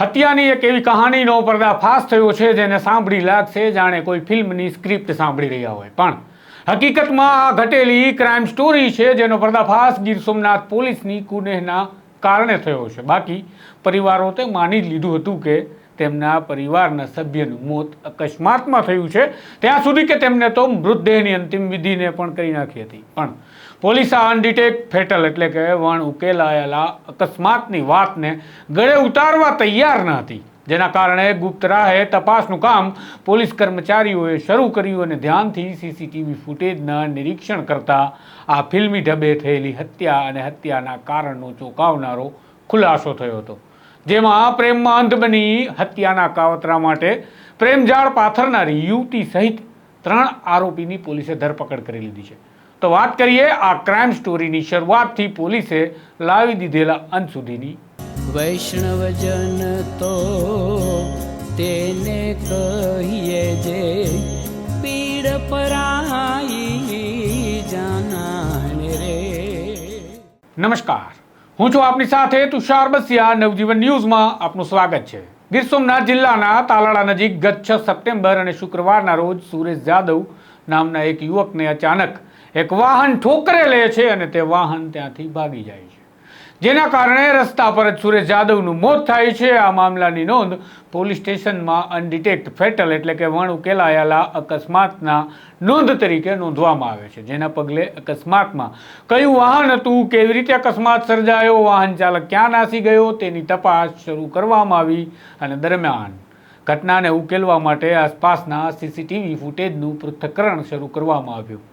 હત્યાની એક એવી કહાનીનો પર્દાફાશ થયો છે જેને સાંભળી લાગશે, જાણે કોઈ ફિલ્મની સ્ક્રિપ્ટ સાંભળી રહ્યા હોય. પણ હકીકતમાં આ ઘટેલી ક્રાઇમ સ્ટોરી છે જેનો પર્દાફાશ ગીર સોમનાથ પોલીસની કુનેહના કારણે થયો છે. બાકી પરિવારો તે માની જ લીધું હતું કે તેમના પરિવારના સભ્યનું મોત અકસ્માતમાં થયું છે. ત્યાં સુધી કે તેમને તો મૃતદેહની અંતિમ વિધિને પણ કરી નાખી હતી. પણ પોલીસ આ અનડિટેક ફેટલ એટલે કે વણ ઉકેલાયેલા અકસ્માતની વાતને ગળે ઉતારવા તૈયાર ન હતી. જેના કારણે ગુપ્ત તપાસનું કામ પોલીસ કર્મચારીઓએ શરૂ કર્યું અને ધ્યાનથી સીસીટીવી ફૂટેજના નિરીક્ષણ કરતા આ ફિલ્મી ઢબે થયેલી હત્યા અને હત્યાના કારણનો ચોંકાવનારો ખુલાસો થયો હતો. જેમાં પ્રેમમાં અંધ બની હત્યાના કાવતરા માટે પ્રેમજાળ પાથરનારી યુવતી સહિત ત્રણ આરોપીની પોલીસે ધરપકડ કરી લીધી છે. તો વાત કરીએ આ ક્રાઇમ સ્ટોરીની શરૂઆતથી પોલીસે લાવી દીધેલા અંત સુધીની. વૈષ્ણવજન તો તેને કહીએ જે પીડ પરાઈ જાના રે. નમસ્કાર. હું છું આપની સાથે તુષાર બસિયા. નવજીવન ન્યૂઝમાં આપનું સ્વાગત છે. ગીર સોમનાથ જિલ્લાના તાલાળા નજીક ગત છ સપ્ટેમ્બર અને શુક્રવારના રોજ સુરેશ જાદવ નામના એક યુવકને અચાનક એક વાહન ઠોકરે લે છે અને તે વાહન ત્યાંથી ભાગી જાય છે જેના કારણે રસ્તા પર જ સુરેશ જાદવનું મોત થાય છે. આ મામલાની નોંધ પોલીસ સ્ટેશનમાં અનડિટેક્ટ ફેટલ એટલે કે વણ ઉકેલાયેલા અકસ્માતના નોંધ તરીકે નોંધવામાં આવે છે. જેના પગલે અકસ્માતમાં કયું વાહન હતું, કેવી રીતે અકસ્માત સર્જાયો, વાહન ચાલક ક્યાં નાસી ગયો, તેની તપાસ શરૂ કરવામાં આવી અને દરમિયાન ઘટનાને ઉકેલવા માટે આસપાસના સીસીટીવી ફૂટેજનું પૃથ્થકરણ શરૂ કરવામાં આવ્યું.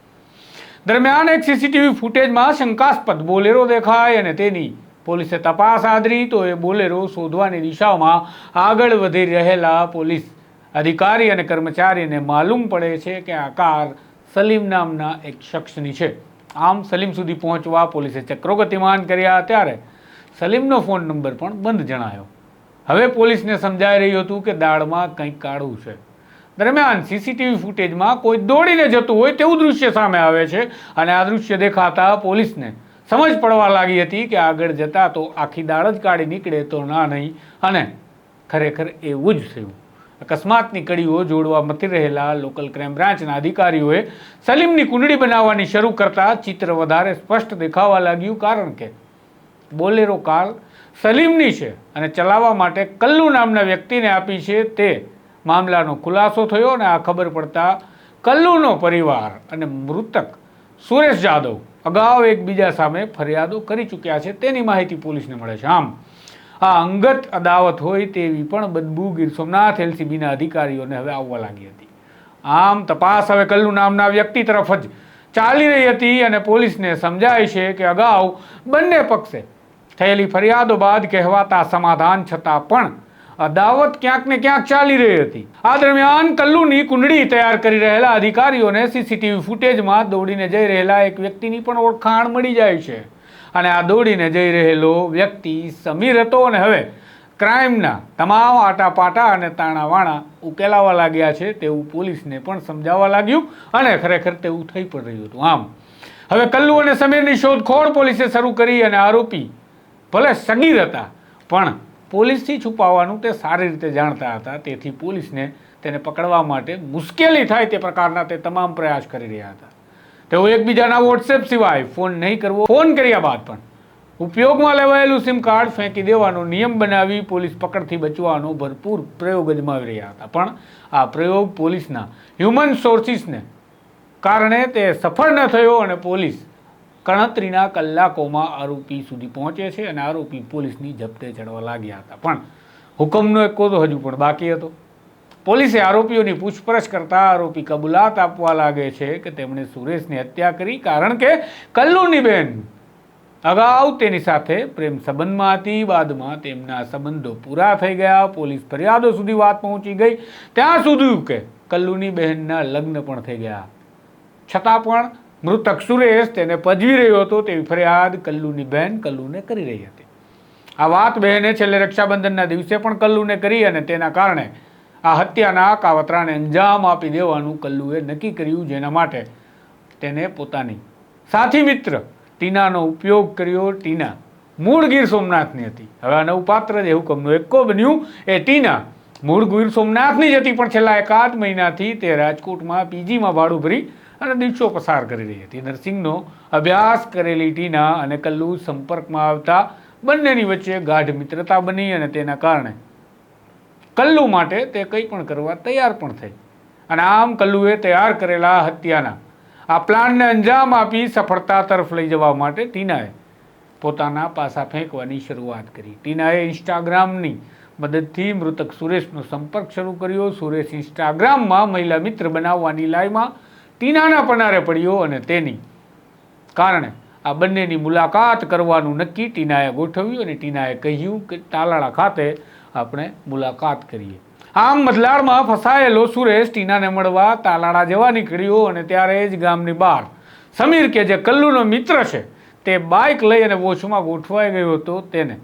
દરમિયાન એક સીસીટીવી ફૂટેજમાં શંકાસ્પદ બોલેરો દેખાય અને તેની પોલીસે તપાસ આદરી તો એ બોલેરો શોધવાની દિશામાં આગળ વધી રહેલા પોલીસ અધિકારી અને કર્મચારીને માલુમ પડે છે કે આ કાર સલીમ નામના એક શખ્સની છે. આમ સલીમ સુધી પહોંચવા પોલીસે ચક્રો ગતિમાન કર્યા ત્યારે સલીમનો ફોન નંબર પણ બંધ જણાયો. હવે પોલીસને સમજાઈ રહ્યું હતું કે દાળમાં કંઈક કાળું છે. દરમિયાન સીસીટીવી ફૂટેજમાં કોઈ દોડીને જતું હોય તેવું દૃશ્ય સામે આવે છે અને આ દૃશ્ય દેખાતા પોલીસને સમજ પડવા લાગી હતી કે આગળ જતા તો આખી દાળ જ કાઢી નીકળે તો ના નહીં. અને ખરેખર એવું જ થયું. અકસ્માતની કડીઓ જોડવા મથી રહેલા લોકલ ક્રાઇમ બ્રાન્ચના અધિકારીઓએ સલીમની કુંડળી બનાવવાની શરૂ કરતા ચિત્ર વધારે સ્પષ્ટ દેખાવા લાગ્યું કારણ કે બોલેરો કાર સલીમની છે અને ચલાવવા માટે કલ્લુ નામના વ્યક્તિને આપી છે તે મામલાનો ખુલાસો થયો અને આ ખબર પડતા કલ્લુનો પરિવાર અને મૃતક સુરેશ જાદવ અગાઉ એકબીજા સામે ફરિયાદો કરી ચૂક્યા છે. તેની માહિતી પોલીસને મળે છે. આમ, આ અંગત અદાવત હોય તેવી પણ બદબુ ગીર સોમનાથ એલસીબીના અધિકારીઓને હવે આવવા લાગી હતી. આમ, તપાસ હવે કલ્લુ નામના વ્યક્તિ તરફ જ ચાલી રહી હતી અને પોલીસને સમજાય છે કે અગાઉ બંને પક્ષે થયેલી ફરિયાદો બાદ કહેવાતા સમાધાન છતાં પણ અદાવત ક્યાંક ને ક્યાંક ચાલી રહી હતી. આ દરમિયાન કલ્લુની કુંડળી તૈયાર કરી રહેલા અધિકારીઓને સીસીટીવી ફૂટેજમાં દોડીને જઈ રહેલા એક વ્યક્તિની પણ ઓળખાણ મળી જાય છે. અને આ દોડીને જઈ રહેલો વ્યક્તિ સમીર હતો અને હવે ક્રાઇમના તમામ આટાપાટા અને તાણાવાણા ઉકેલાવા લાગ્યા છે. તેવું પોલીસને પણ સમજાવવા લાગ્યું અને ખરેખર તેવું થઈ પણ રહ્યું હતું. આમ, હવે કલ્લુ અને સમીરની શોધખોળ પોલીસે શરૂ કરી અને આરોપી ભલે સગીર હતા, પણ પોલીસથી છુપાવવાનું તે સારી રીતે જાણતા હતા. તેથી પોલીસને તેને પકડવા માટે મુશ્કેલી થાય તે પ્રકારના તે તમામ પ્રયાસ કરી રહ્યા હતા. તેઓ એકબીજાના વોટ્સએપ સિવાય ફોન નહીં કરવો, ફોન કર્યા બાદ પણ ઉપયોગમાં લેવાયેલું સિમ કાર્ડ ફેંકી દેવાનો નિયમ બનાવી પોલીસ પકડથી બચવાનો ભરપૂર પ્રયોગ અજમાવી રહ્યા હતા. પણ આ પ્રયોગ પોલીસના હ્યુમન સોર્સિસને કારણે તે સફળ ન થયો અને પોલીસ ગણતરીના કલાકોમાં આરોપી સુધી પહોંચે છે અને આરોપી પોલીસની જપ્તે ચડવા લાગ્યા હતા. પણ હુકમનો એક કોદો હજુ પણ બાકી હતો. પોલીસે આરોપીઓની પૂછપરછ કરતા આરોપી કબૂલાત આપવા લાગે છે કે તેમણે સુરેશની હત્યા કરી કારણ કે કલ્લુની બેન અગાઉ તેની સાથે પ્રેમ સંબંધમાં હતી. બાદમાં તેમના સંબંધો પૂરા થઈ ગયા. પોલીસ ફરિયાદો સુધી વાત પહોંચી ગઈ. ત્યાં સુધી કે કલ્લુની બહેનના લગ્ન પણ થઈ ગયા. છતાં પણ મૃતક સુરેશ તેને પજવી રહ્યો હતો તેવી ફરિયાદ કલ્લુની બહેન કલ્લુને કરી રહી હતી. આ વાત બહેને છેલ્લે રક્ષાબંધનના દિવસે પણ કલ્લુને કરી અને તેના કારણે આ હત્યાના કાવતરાને અંજામ આપી દેવાનું કલ્લુએ નક્કી કર્યું, જેના માટે તેને પોતાની સાથી મિત્ર ટીનાનો ઉપયોગ કર્યો. ટીના મૂળ ગીર સોમનાથની હતી. હવે આ નવું પાત્ર જ એવું એકો બન્યું, એ ટીના મૂળ ગીર સોમનાથની જ હતી. પણ છેલ્લા એકાદ મહિનાથી તે રાજકોટમાં પીજીમાં ભાડું ભરી અને દિવસો પસાર કરી રહી હતી. નર્સિંગનો અભ્યાસ કરેલી ટીના અને કલ્લુ સંપર્કમાં આવતા બંનેની વચ્ચે ગાઢ મિત્રતા બની અને તેના કારણે કલ્લુ માટે તે કંઈ પણ કરવા તૈયાર પણ થઈ. અને આમ કલ્લુએ તૈયાર કરેલા હત્યાના, આ પ્લાનને અંજામ આપી સફળતા તરફ લઈ જવા માટે ટીનાએ પોતાના પાસા ફેંકવાની શરૂઆત કરી. ટીનાએ ઇન્સ્ટાગ્રામની મદદથી મૃતક સુરેશનો સંપર્ક શરૂ કર્યો. સુરેશ ઇન્સ્ટાગ્રામમાં મહિલા મિત્ર બનાવવાની લાઈમાં ટીનાના પનારે પડ્યો અને તેની કારણે આ બંનેની મુલાકાત કરવાનું નક્કી ટીનાએ ગોઠવ્યું અને ટીનાએ કહ્યું કે તાલાળા ખાતે આપણે મુલાકાત કરીએ. આમ મધલાડમાં ફસાયેલો સુરેશ ટીનાને મળવા તાલાળા જવા નીકળ્યો અને ત્યારે જ ગામની બહાર સમીર કે જે કલ્લુનો મિત્ર છે તે બાઇક લઈ અને વોચમાં ગોઠવાઈ ગયો હતો તેને.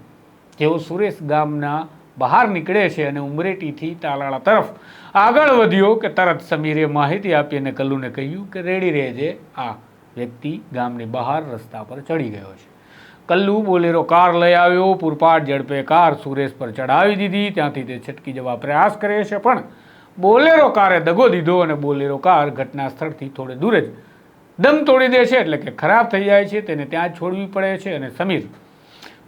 જેઓ સુરેશ ગામના બહાર નીકળે છે અને ઉમરેટીથી તાલાળા તરફ આગળ વધ્યો કે તરત સમીરે માહિતી આપી અને કલ્લુને કહ્યું કે રેડી રહેજે. આ વ્યક્તિ ગામની બહાર રસ્તા પર ચડી ગયો છે. કલ્લુ બોલેરો કાર લઈ આવ્યો. પૂરપાટ ઝડપે કાર સુરેશ પર ચડાવી દીધી. ત્યાંથી તે છટકી જવા પ્રયાસ કરે છે, પણ બોલેરો કારે દગો દીધો અને બોલેરો કાર ઘટના સ્થળથી થોડે દૂર જ દમ તોડી દે છે એટલે કે ખરાબ થઈ જાય છે. તેને ત્યાં છોડવી પડે છે અને સમીર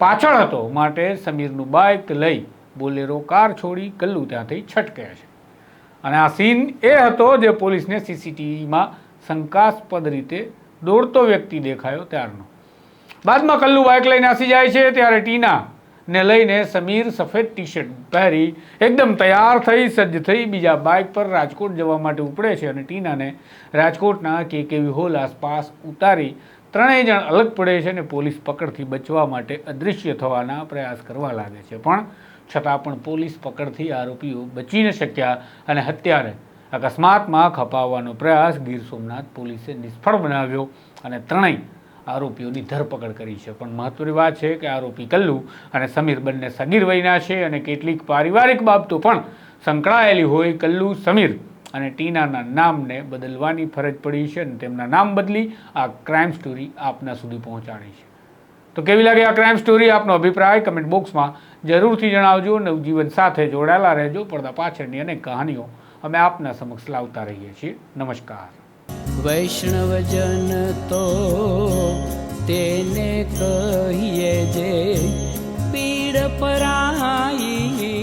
પાછળ હતો. માટે સમીરનું બાઇક લઈ બોલેરો કાર છોડી કલ્લુ ત્યાંથી છટકે છે. અને આ સીન એ હતો જે પોલીસને સીસીટીવીમાં શંકાસ્પદ રીતે દોડતો વ્યક્તિ દેખાયો ત્યારનો. બાદમાં કલ્લુ બાઇક લઈને આસી જાય છે ત્યારે ટીના ને લઈને સમીર સફેદ ટી શર્ટ પહેરી એકદમ તૈયાર થઈ, સજ્જ થઈ બીજા બાઇક પર રાજકોટ જવા માટે ઉપડે છે અને ટીનાને રાજકોટના કે કેવી હોલ આસપાસ ઉતારી ત્રણેય જણ અલગ પડે છે અને પોલીસ પકડથી બચવા માટે અદૃશ્ય થવાના પ્રયાસ કરવા લાગે છે. પણ છતાં પણ પોલીસ પકડથી આરોપીઓ બચી ન શક્યા અને હત્યાને અકસ્માતમાં ખપાવવાનો પ્રયાસ ગીર સોમનાથ પોલીસે નિષ્ફળ બનાવ્યો અને ત્રણેય આરોપીઓની ધરપકડ કરી છે. પણ મહત્વની વાત છે કે આરોપી કલ્લુ અને સમીર બંને સગીર વયના છે અને કેટલીક પારિવારિક બાબતો પણ સંકળાયેલી હોય કલ્લુ, સમીર અને ટીનાના નામને બદલવાની ફરજ પડી છે અને તેમના નામ બદલી આ ક્રાઇમ સ્ટોરી આપના સુધી પહોંચાડી છે. તો કેવી લાગે આ ક્રાઇમ સ્ટોરી આપનો અભિપ્રાય કમેન્ટ બોક્સમાં જરૂરથી જણાવજો નવજીવન સાથે જોડાયેલા રહેજો. પડદા પાછળની અનેક કહાનીઓ અમે આપના સમક્ષ લાવતા રહીએ છીએ. નમસ્કાર. વૈષ્ણવજન તો તેને કહીએ જે પીડ પરાઈ